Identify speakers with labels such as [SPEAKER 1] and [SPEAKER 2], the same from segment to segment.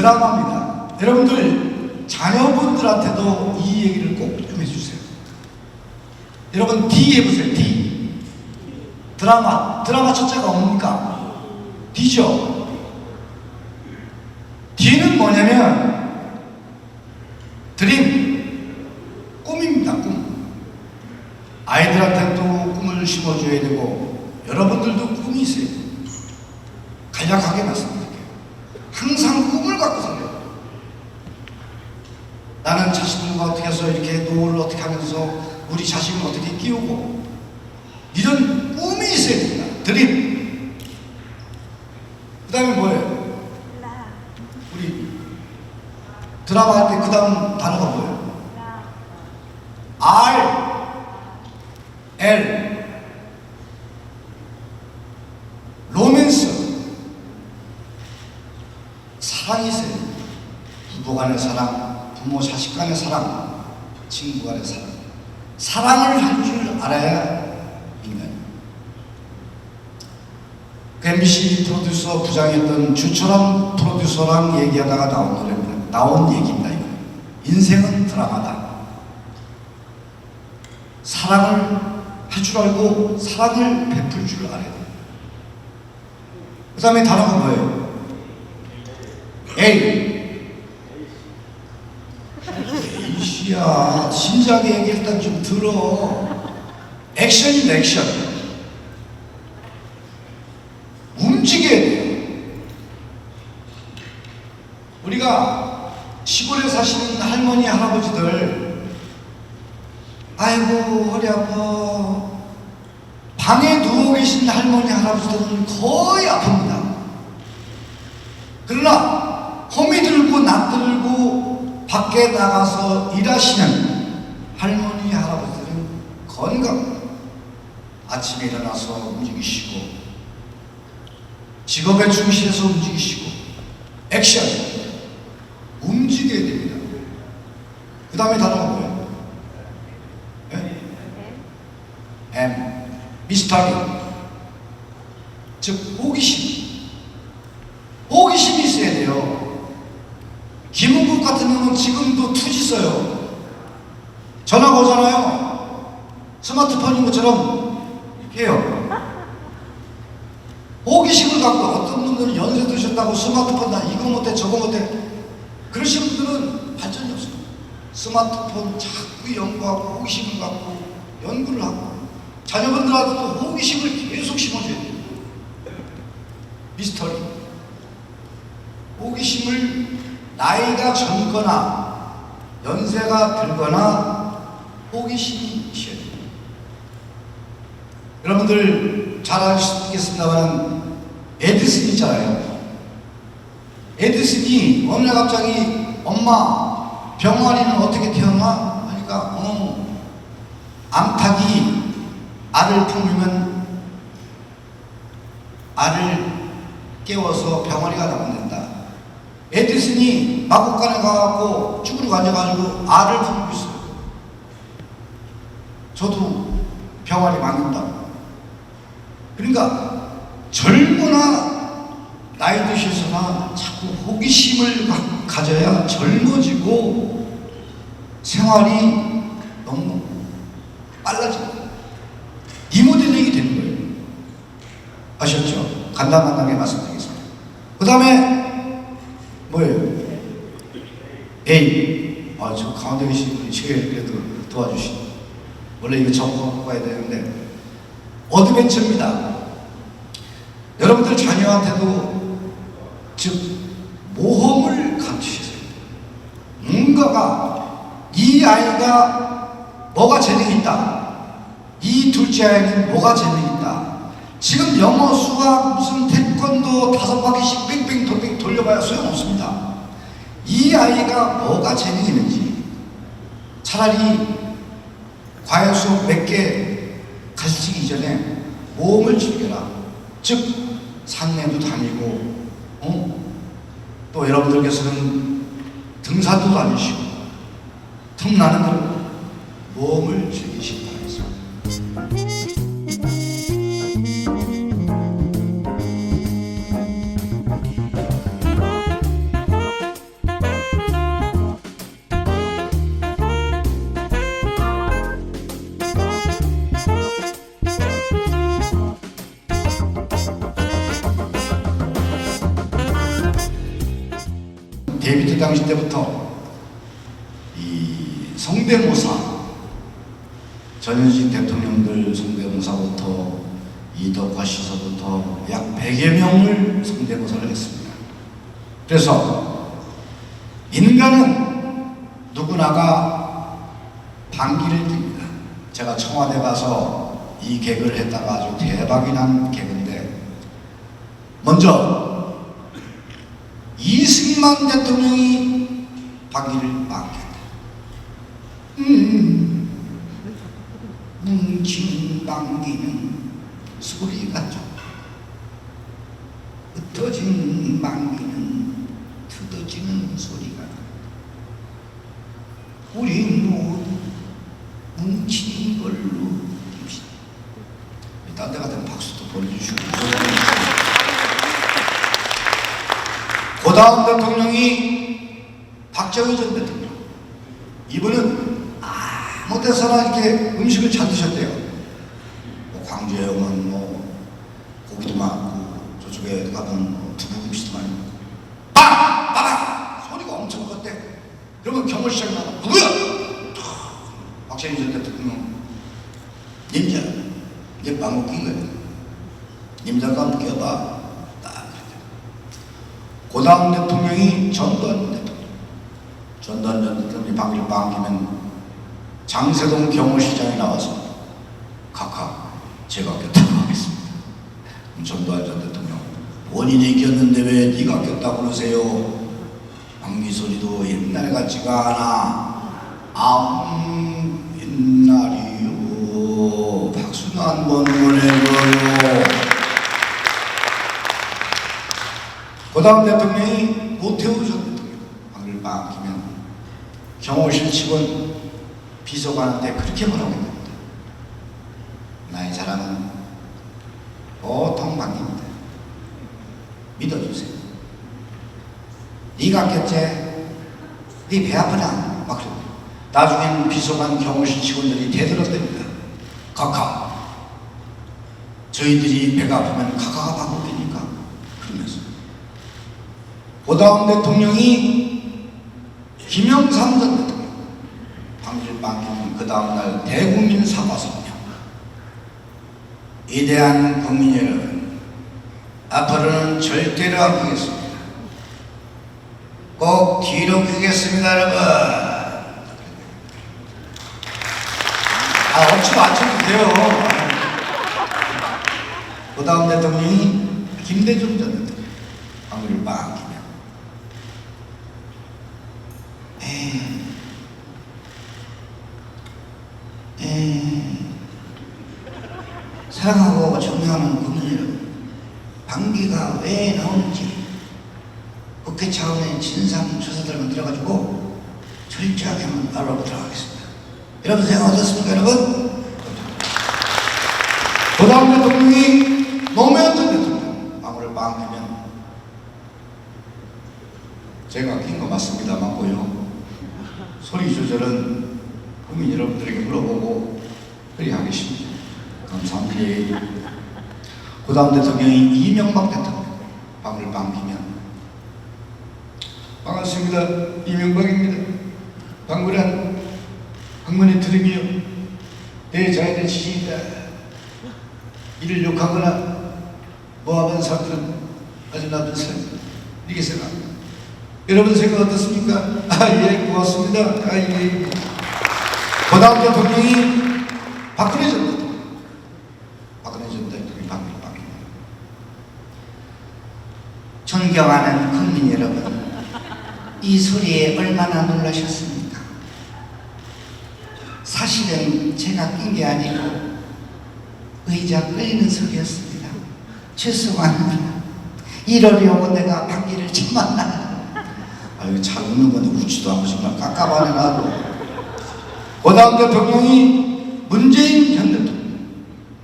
[SPEAKER 1] 드라마입니다. 여러분들 자녀분들한테도 이 얘기를 꼭 좀 해주세요. 여러분 D 해보세요. D 드라마 드라마 첫째가 뭡니까? D죠. D는 뭐냐면 드림 꿈입니다. 꿈. 아이들한테도 꿈을 심어줘야 되고 여러분들도 꿈이 있어요. 간략하게 말씀드릴게요. 항상 꿈을 갖고 살아요. 나는 자식들과 어떻게 해서 이렇게 노후를 하면서 우리 자식을 어떻게 키우고 이런 꿈이 있어야 됩니다. 드림. 그 다음에 뭐예요? 우리 드라마 할 때 그 다음 단어가 뭐예요? R L 로맨스 사랑이 있어요. 부부 간의 사랑, 부모 자식 간의 사랑, 친구 간의 사랑. 사랑을 할 줄 알아야 인간이. 그 MBC 프로듀서 부장이었던 주철환 프로듀서랑 얘기하다가 나온 노래입니다. 나온 얘기입니다. 이거. 인생은 드라마다. 사랑을 할 줄 알고 사랑을 베풀 줄 알아야 돼. 그 다음에 단어가 뭐예요? A. A씨야. 진작에 얘기 일단 좀 들어. 액션입니다, 액션. 움직여야 돼요. 우리가 시골에 사시는 할머니, 할아버지들 아이고 허리 아파 방에 누워 계신 할머니 할아버지들은 거의 아픕니다 그러나 홈이 들고 낯 들고 밖에 나가서 일하시는 할머니 할아버지들은 건강 아침에 일어나서 움직이시고 직업에 충실해서 움직이시고 액션 움직여야 됩니다. 그 다음에 단어가 뭐예요? 예? M. 미스터리. 즉 호기심 호기심이 있어야 돼요 놈은 지금도 투지 써요. 전화가 오잖아요. 스마트폰인 것처럼 이렇게 해요. 호기심을 갖고 어떤 놈들은 연세 드셨다고 스마트폰 나 이거 못해 저거 못해. 그러신 분들은 발전이 없어요. 스마트폰 자꾸 연구하고 호기심을 갖고 연구를 하고 자녀분들한테도 호기심을 계속 심어줘야 돼요. 미스터리. 호기심을 나이가 젊거나 연세가 들거나 호기심이 있어야 돼요. 여러분들 잘 아시겠습니다만 에디슨 있잖아요. 에디슨이 어느 날 갑자기 엄마 병아리는 어떻게 태어나? 하니까 어 암탉이 알을 품으면 알을 깨워서 병아리가 나온단다. 에디슨이 마곡간에 가갖고 쭈그리고 앉아가지고 알을 품고 있어요. 저도 병아리 만든다. 그러니까 젊거나 나이 드셔서나 자꾸 호기심을 가- 가져야 젊어지고 생활이 너무 빨라집니다. 리모델링이 되는 거예요. 아셨죠? 간단간단하게 말씀드리겠습니다. 그 다음에 뭐예요? A. 아, 저 가운데 계신 분이 제일 그래도 도와주시네. 원래 이거 적어갖고 가야 되는데 어드벤처입니다. 여러분들 자녀한테도 즉 모험을 가르치세요. 뭔가가 이 아이가 뭐가 재능이 있다. 이 둘째 아이는 뭐가 재능이 있다. 지금 영어, 수학, 무슨 태권도 다섯 바퀴씩 뺑뺑 돌뺑 돌려봐야 소용없습니다. 이 아이가 뭐가 재능이 있는지 차라리 과외 수업 몇 개 가르치기 이전에 모험을 즐겨라. 즉 산내도 다니고 어? 또 여러분들께서는 등산도 다니시고 틈나는 모험을 즐기시기 데이비드 당시 때부터 이 성대모사 전현직 대통령들 성대모사부터 이덕화 시서부터 약 100여 명을 성대모사를 했습니다. 그래서 인간은 누구나가 방귀를 낍니다. 제가 청와대 가서 이 개그를 했다가 아주 대박이 난 개그인데 먼저 이승만 대통령이 방귀를 막혔다. 음, 뭉친 방귀는 소리가 좀 흩어진 방귀는 트어지는 소리가 나. 우리 모두 뭉친 걸로 깁시다. 딴데 같은 박수도 보내주시고 그 다음 대통령이 박정희 전 대통령. 이분은 아무 데서나 이렇게 음식을 잘 드셨대요. 뭐 광주에 오면 뭐 고기도 많고 저쪽에 가면 뭐 두부 음식도 많이 먹고. 빵! 빠방! 소리가 엄청 컸대. 그러면 경호시장이 나가 누구야? 박정희 전 대통령. 님자 이제 방귀 낀 거예요. 님자가 한번 껴봐 그 다음 대통령이 전두환 대통령. 전두환 전 대통령이 방귀를 빵 끼면 장세동 경호시장이 나와서 각하 제가 꼈다고 하겠습니다. 전두환 전 대통령 본인이 꼈는데 왜 네가 꼈다고 그러세요? 방귀 소리도 옛날 같지가 않아. 암 옛날이요. 박수도 한번 보내줘요 그 다음 대통령이 노태우 전 대통령 방귀를 빵 끼면 경호실 직원 비서관한테 그렇게 뭐라고 했답니다 나의 자랑은 보통 방귀입니다. 믿어주세요. 네가 꼈지? 네배 아프나? 막 그러고. 나중엔 비서관 경호실 직원들이 대들었답니다. 카카. 저희들이 배가 아프면 카카가 방법이니까. 그러면서 그 다음 대통령이 김영삼 전 대통령 방질 빵기는 그 다음날 대국민 사과 성명 위대한 국민 여러분 앞으로는 절대로 안 끄겠습니다. 꼭 뒤로 끄겠습니다 여러분. 아안 쳐도 돼요. 그 다음 대통령이 김대중 전 대통령 방울을 빵 끼며 에이, 에이, 사랑하고 존경하는 국민 여러분 방귀가 왜 나오는지 국회 차원의 진상 조사들을 만들어가지고 철저하게 한번 알아보도록 하겠습니다. 여러분 생각 어떻습니까 여러분? 그 다음 대통령이 노무현 전 대통령 방울을 빵 끼면 제가 낀 거 맞습니다 맞고요. 소리 조절은 국민 여러분들에게 물어보고 그리 하겠습니다 감사합니다 그 다음 대통령이 이명박 대통령 방울 빵기면. 반갑습니다. 이명박입니다. 방울한 학문의 트림이요. 대자연의 지지이다. 이를 욕하거나 뭐하면 사람들은 아주 나쁜 사람 이렇게 생각합니다. 여러분 생각 어떻습니까? 아 예 고맙습니다. 아 예. 그 다음 대통령이 박근혜 전 대통령 박근혜 전 대통령이 방금 바뀌
[SPEAKER 2] 존경하는 국민 여러분, 이 소리에 얼마나 놀라셨습니까? 사실은 제가 낀 게 아니고 의자 끌리는 소리였습니다. 죄송합니다. 이러려고 내가 방귀를 참았나.
[SPEAKER 1] 아유 잘 웃는 건데 웃지도 않고 정말 깝깝하네 나도 그 다음 대통령이 문재인 현 대통령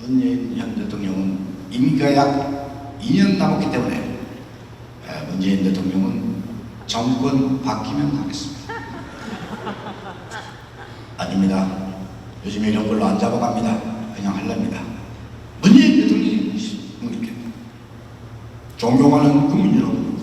[SPEAKER 1] 문재인 현 대통령은 임기가 약 2년 남았기 때문에 에, 문재인 대통령은 정권 바뀌면 하겠습니다 아닙니다 요즘 이런 걸로 안 잡아갑니다 그냥 할랍니다 문재인 대통령이 이렇게 존경하는 국민 여러분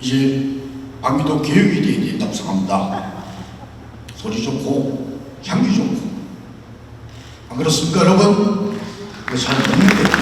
[SPEAKER 1] 이제 방위도 교육이 돼야 된다고 생각합니다. 소리 좋고 향기 좋고 안 그렇습니까 여러분? 그잘 먹는 거예요.